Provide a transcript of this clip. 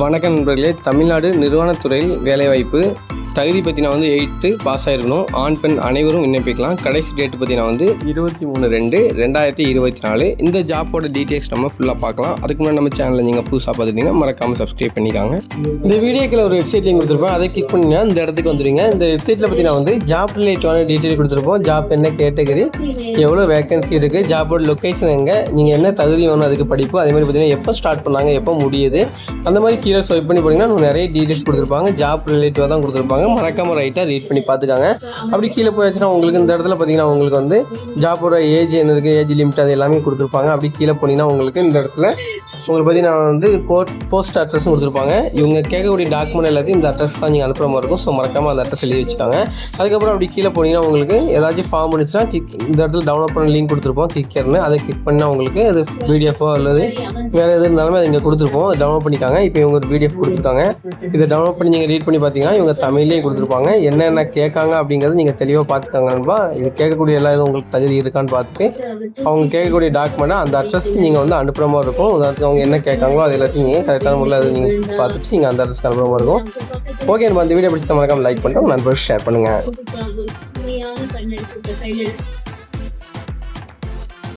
வணக்கம் நண்பர்களே. தமிழ்நாடு நிறுவனத்துறையில் வேலைவாய்ப்பு தகுதி பற்றினா வந்து எயித்து பாஸ் ஆகிருக்கணும் ஆண் பெண் அனைவரும் விண்ணப்பிக்கலாம். கடைசி டேட் பற்றினா வந்து இருபத்தி மூணு ரெண்டு ரெண்டாயிரத்தி இருபத்தி நாலு. இந்த ஜாப்போட டீட்டெயில்ஸ் நம்ம ஃபுல்லாக பார்க்கலாம். அதுக்கு முன்னாடி நம்ம சேனலில் நீங்கள் புதுசாக பார்த்துட்டீங்கன்னா மறக்காமல் சப்ஸ்கிரைப் பண்ணிக்காங்க. இந்த வீடியோக்கில் ஒரு வெப்சைட் லிங்க் கொடுத்துருப்போம் அதை கிளிக் பண்ணிங்கன்னா இந்த இடத்துக்கு வந்துடுங்க இந்த வெப்சைட்டில் பார்த்தீங்கன்னா வந்து ஜாப் ரிலேட்டிவான டீட்டெயில் கொடுத்துருப்போம். ஜாப் என்ன கேட்டகரி எவ்வளோ வேகன்சி இருக்குது ஜாபோட லொக்கேஷன் எங்கே நீங்கள் என்ன தகுதி வேணும் அதுக்கு படிப்பு அதே மாதிரி பார்த்தீங்கன்னா எப்போ ஸ்டார்ட் பண்ணாங்க எப்போ முடியுது அந்த மாதிரி கீழே ஸ்வைப் பண்ணி போனீங்கன்னா நிறைய டீட்டெயில்ஸ் கொடுத்துருப்பாங்க. ஜாப் ரிலேட்டிவாக தான் கொடுத்துருப்பாங்க. மறக்காம ரைட்டாக ரீட் பண்ணி பார்த்துக்காங்க. அப்படி கீழே போயாச்சுன்னா உங்களுக்கு இந்த இடத்துல பார்த்தீங்கன்னா உங்களுக்கு வந்து ஜாப்போட ஏஜ் என்ன இருக்குது ஏஜ் லிமிட் அது எல்லாமே கொடுத்துருப்பாங்க. அப்படி கீழே போனீங்கன்னா உங்களுக்கு இந்த இடத்துல உங்களை பற்றி நான் வந்து போஸ்ட் போஸ்ட் அட்ரஸும் கொடுத்துருப்பாங்க. இவங்க கேட்கக்கூடிய டாக்குமெண்ட் எல்லாத்தையும் இந்த அட்ரஸ் தான் நீங்கள் அனுப்புகிற மாதிரி இருக்கும். ஸோ மறக்காமல் அந்த அட்ரஸ் எழுதி வச்சுக்காங்க. அதுக்கப்புறம் அப்படி கீழே போனீங்கன்னா உங்களுக்கு ஏதாச்சும் ஃபார்ம் இருந்துச்சுன்னா கிக் இந்த இடத்துல டவுன்லோட் பண்ண லிங்க் கொடுத்துருப்போம். கிக்கர்னு அதை கிளிக் பண்ணால் உங்களுக்கு அது பிடிஎஃபோ அல்லது வேறு எது இருந்தாலுமே அது இங்கே கொடுத்துருப்போம். அதை டவுன்லோட் பண்ணிக்காங்க. இப்போ இவங்க ஒரு பிடிஎஃப் கொடுத்துருக்காங்க. இதை டவுன்லோட் பண்ணி நீங்கள் ரீட் பண்ணி பார்த்தீங்கன்னா இவங்க தமிழ்லேயே கொடுத்துருப்பாங்க. என்னென்ன கேட்காங்க அப்படிங்கிறது நீங்கள் தெளிவாக பார்த்துக்காங்க நண்பா. இது கேட்கக்கூடிய எல்லா இதுவும் உங்களுக்கு தகுதி இருக்கான்னு பார்த்துட்டு அவங்க கேட்கக்கூடிய டாக்குமெண்ட்டை அந்த அட்ரஸ்க்கு நீங்கள் வந்து அனுப்புகிற மாதிரி இருக்கும். உதாரணத்துக்கு அவங்க என்ன கேட்காங்களோ அது எல்லாத்தையும் நீங்கள் கரெக்டான முறையில் அதை நீங்கள் பார்த்துட்டு நீங்கள் அந்த அட்ரஸ் அனுப்புகிற மாதிரி இருக்கும். ஓகே நம்ம அந்த வீடியோ பிடிச்ச மறக்காம லைக் பண்ணுறோம் நண்பர்கள் ஷேர் பண்ணுங்கள்